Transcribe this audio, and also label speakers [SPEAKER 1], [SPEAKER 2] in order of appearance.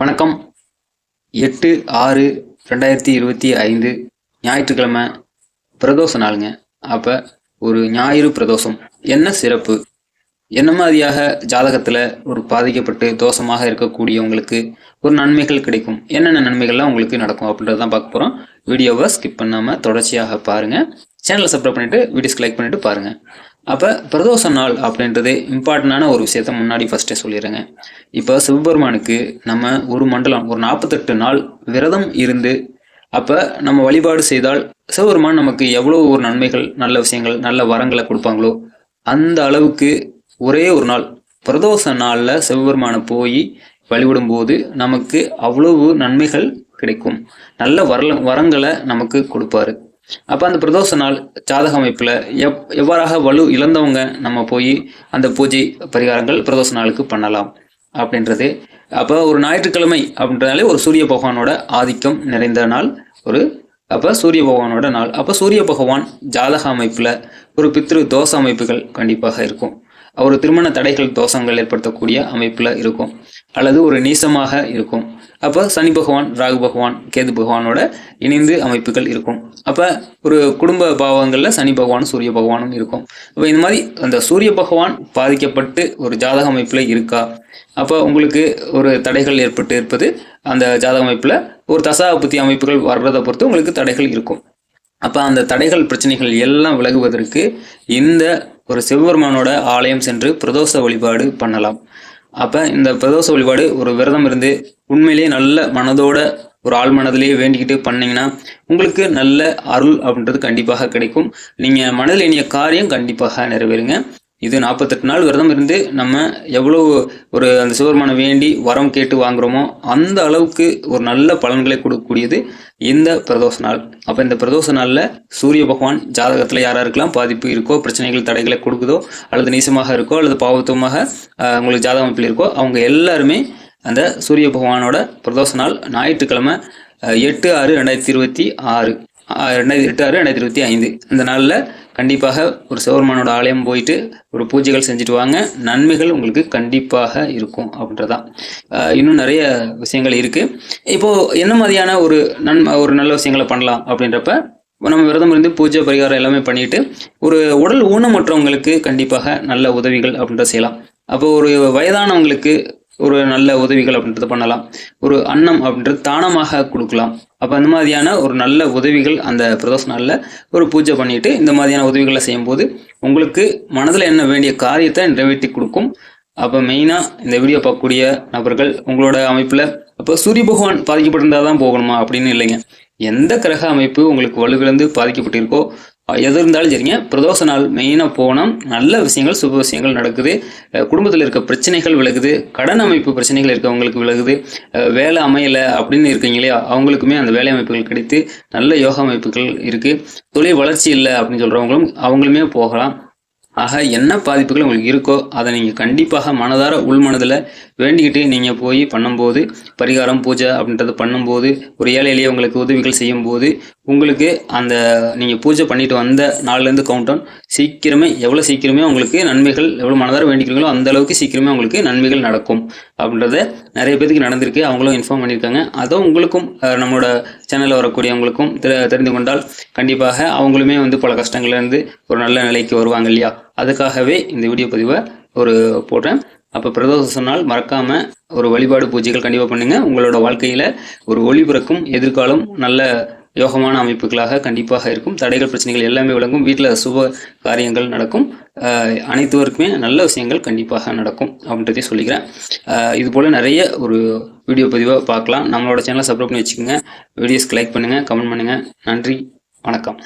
[SPEAKER 1] வணக்கம். எட்டு ஆறு ரெண்டாயிரத்தி இருபத்தி ஐந்து ஞாயிற்றுக்கிழமை பிரதோஷ நாளுங்க. அப்போ ஒரு ஞாயிறு பிரதோஷம். என்ன சிறப்பு? என்ன மாதிரியாக ஜாதகத்தில் ஒரு பாதிக்கப்பட்டு தோஷமாக இருக்கக்கூடியவங்களுக்கு ஒரு நன்மைகள் கிடைக்கும்? என்னென்ன நன்மைகள்லாம் உங்களுக்கு நடக்கும் அப்படின்றத தான் பார்க்க போகிறோம் வீடியோவை ஸ்கிப் பண்ணாமல் தொடர்ச்சியாக பாருங்கள் சேனலை சப்ஸ்கிரைப் பண்ணிவிட்டு வீடியோஸ்க்கு லைக் பண்ணிவிட்டு பாருங்கள் அப்போ பிரதோஷ நாள் அப்படின்றது இம்பார்ட்டண்டான ஒரு விஷயத்த முன்னாடி ஃபஸ்ட்டே சொல்லிடுறேங்க. இப்போ சிவபெருமானுக்கு நம்ம ஒரு மண்டலம் ஒரு நாற்பத்தெட்டு நாள் விரதம் இருந்து அப்போ நம்ம வழிபாடு செய்தால் சிவபெருமான் நமக்கு எவ்வளோ ஒரு நன்மைகள் நல்ல விஷயங்கள் நல்ல வரங்களை கொடுப்பாங்களோ அந்த அளவுக்கு ஒரே ஒரு நாள் பிரதோஷ நாளில் சிவபெருமானை போய் வழிபடும்போது நமக்கு அவ்வளவு நன்மைகள் கிடைக்கும். நல்ல வர வரங்களை நமக்கு கொடுப்பாரு. அப்போ அந்த பிரதோஷ நாள் ஜாதக அமைப்பில் எவ் எவ்வாறாக வலு இழந்தவங்க நம்ம போய் அந்த பூஜை பரிகாரங்கள் பிரதோஷ நாளுக்கு பண்ணலாம் அப்படின்றது. அப்போ ஒரு ஞாயிற்றுக்கிழமை அப்படின்றதாலே ஒரு சூரிய பகவானோட ஆதிக்கம் நிறைந்த நாள் ஒரு அப்போ சூரிய பகவானோட நாள். அப்போ சூரிய பகவான் ஜாதக அமைப்பில் ஒரு பித்ரு தோஷ அமைப்புகள் கண்டிப்பாக இருக்கும். ஒரு திருமண தடைகள் தோஷங்கள் ஏற்படுத்தக்கூடிய அமைப்பில் இருக்கும். அல்லது ஒரு நீசமாக இருக்கும். அப்போ சனி பகவான் ராகு பகவான் கேது பகவானோட இணைந்து அமைப்புகள் இருக்கும். அப்போ ஒரு குடும்ப பாவங்களில் சனி பகவானும் சூரிய பகவானும் இருக்கும். அப்போ இந்த மாதிரி அந்த சூரிய பகவான் பாதிக்கப்பட்டு ஒரு ஜாதக அமைப்பில் இருக்கா? அப்போ உங்களுக்கு ஒரு தடைகள் ஏற்பட்டு இருப்பது அந்த ஜாதக அமைப்பில் ஒரு தசாபுத்தி அமைப்புகள் வர்றதை பொறுத்து உங்களுக்கு தடைகள் இருக்கும். அப்போ அந்த தடைகள் பிரச்சனைகள் எல்லாம் விலகுவதற்கு இந்த ஒரு சிவபெருமானோட ஆலயம் சென்று பிரதோஷ வழிபாடு பண்ணலாம். அப்போ இந்த பிரதோஷ வழிபாடு ஒரு விரதம் இருந்து உண்மையிலேயே நல்ல மனதோட ஒரு ஆள் மனதிலேயே வேண்டிக்கிட்டு பண்ணீங்கன்னா உங்களுக்கு நல்ல அருள் அப்படின்றது கண்டிப்பாக கிடைக்கும். நீங்கள் மனதில் இனிய காரியம் கண்டிப்பாக நிறைவேறுங்க. இது நாற்பத்தெட்டு நாள் விரதம் இருந்து நம்ம எவ்வளோ ஒரு அந்த சிவபெருமானை வேண்டி வரம் கேட்டு வாங்குறோமோ அந்த அளவுக்கு ஒரு நல்ல பலன்களை கொடுக்கக்கூடியது இந்த பிரதோஷ நாள். அப்போ இந்த பிரதோஷ நாளில் சூரிய பகவான் ஜாதகத்தில் யாராருக்கெல்லாம் பாதிப்பு இருக்கோ பிரச்சனைகள் தடைகளை கொடுக்குதோ அல்லது நீசமாக இருக்கோ அல்லது பாவத்துவமாக உங்களுக்கு ஜாதக அமைப்பில் இருக்கோ அவங்க எல்லாருமே அந்த சூரிய பகவானோட பிரதோஷ நாள் ஞாயிற்றுக்கிழமை எட்டு ஆறு ரெண்டாயிரத்தி இருபத்தி ஆறு. ரெண்டாயிரத்தி எட்டு ஆறு ரெண்டாயிரத்தி இருபத்தி ஐந்து. இந்த நாளில் கண்டிப்பாக ஒரு சிவபெருமானோட ஆலயம் போயிட்டு ஒரு பூஜைகள் செஞ்சுட்டு வாங்க. நன்மைகள் உங்களுக்கு கண்டிப்பாக இருக்கும் அப்படின்றதான் இன்னும் நிறைய விஷயங்கள் இருக்குது இப்போது என்ன மாதிரியான ஒரு நன்மை ஒரு நல்ல விஷயங்களை பண்ணலாம் அப்படின்றப்ப நம்ம விரதம் இருந்து பூஜை பரிகாரம் எல்லாமே பண்ணிட்டு ஒரு உடல் ஊனமற்றவங்களுக்கு கண்டிப்பாக நல்ல உதவிகள் அப்படின்றத செய்யலாம். அப்போ ஒரு வயதானவங்களுக்கு ஒரு நல்ல உதவிகள் அப்படின்றத பண்ணலாம். ஒரு அன்னம் அப்படின்றது தானமாக கொடுக்கலாம். அப்போ அந்த மாதிரியான ஒரு நல்ல உதவிகள் அந்த பிரதோஷ நாளில் ஒரு பூஜை பண்ணிட்டு இந்த மாதிரியான உதவிகளை செய்யும்போது உங்களுக்கு மனதில் என்ன வேண்டிய காரியத்தை நிறைவேற்றி கொடுக்கும். அப்போ மெயினாக இந்த வீடியோ பார்க்கக்கூடிய நபர்கள் உங்களோட அமைப்பில் அப்போ சூரிய பகவான் பாதிக்கப்பட்டிருந்தால் தான் போகணுமா அப்படின்னு இல்லைங்க. எந்த கிரக அமைப்பு உங்களுக்கு வலுவிழந்து பாதிக்கப்பட்டிருக்கோ எது இருந்தாலும் சரிங்க. பிரதோஷ நாள் மெயினாக போனால் நல்ல விஷயங்கள் சுப விஷயங்கள் நடக்குது. குடும்பத்தில் இருக்க பிரச்சனைகள் விலகுது. கடன் அமைப்பு பிரச்சனைகள் இருக்கவங்களுக்கு விலகுது. வேலை அமையலை அப்படின்னு இருக்கீங்க இல்லையா அவங்களுக்குமே அந்த வேலை அமைப்புகள் கிடைத்து நல்ல யோகா அமைப்புகள் இருக்குது தொழில் வளர்ச்சி இல்லை அப்படின்னு சொல்கிறவங்களும் அவங்களுமே போகலாம். ஆக என்ன பாதிப்புகள் உங்களுக்கு இருக்கோ அதை நீங்கள் கண்டிப்பாக மனதார உள்மனதில் வேண்டிக்கிட்டு நீங்கள் போய் பண்ணும்போது பரிகாரம் பூஜை அப்படின்றத பண்ணும்போது ஒரு ஏழையிலேயே உங்களுக்கு உதவிகள் செய்யும்போது உங்களுக்கு அந்த நீங்கள் பூஜை பண்ணிட்டு வந்த நாள்லேருந்து கவுண்ட் டவுன் சீக்கிரமே எவ்வளோ சீக்கிரமே உங்களுக்கு நன்மைகள் எவ்வளோ மனதார வேண்டிக்கிறீங்களோ அந்த அளவுக்கு சீக்கிரமே உங்களுக்கு நன்மைகள் நடக்கும். அப்படின்றத நிறைய பேருக்கு நடந்திருக்கு. அவங்களும் இன்ஃபார்ம் பண்ணியிருக்காங்க. அதுவும் உங்களுக்கும் நம்மளோட சேனலில் வரக்கூடியவங்களுக்கும் தெரிந்து கொண்டால் கண்டிப்பாக அவங்களுமே வந்து பல கஷ்டங்கள்லேருந்து ஒரு நல்ல நிலைக்கு வருவாங்க இல்லையா? அதுக்காகவே இந்த வீடியோ பதிவை ஒரு போடுறேன். அப்போ பிரதோஷ சொன்னால் மறக்காமல் ஒரு வழிபாடு பூஜைகள் கண்டிப்பாக பண்ணுங்கள் உங்களோட வாழ்க்கையில் ஒரு ஒளி பிறக்கும். எதிர்காலம் நல்ல யோகமான அமைப்புகளாக கண்டிப்பாக இருக்கும். தடைகள் பிரச்சனைகள் எல்லாமே விளங்கும். வீட்டில் சுப காரியங்கள் நடக்கும். அனைத்துவருக்குமே நல்ல விஷயங்கள் கண்டிப்பாக நடக்கும் அப்படின்றதையும் சொல்லிக்கிறேன். இது போல் நிறைய ஒரு வீடியோ பதிவாக பார்க்கலாம். நம்மளோட சேனலை சப்ஸ்கிரைப் பண்ணி வச்சுக்கோங்க. வீடியோஸ்க்கு லைக் பண்ணுங்கள் கமெண்ட் பண்ணுங்கள் நன்றி வணக்கம்.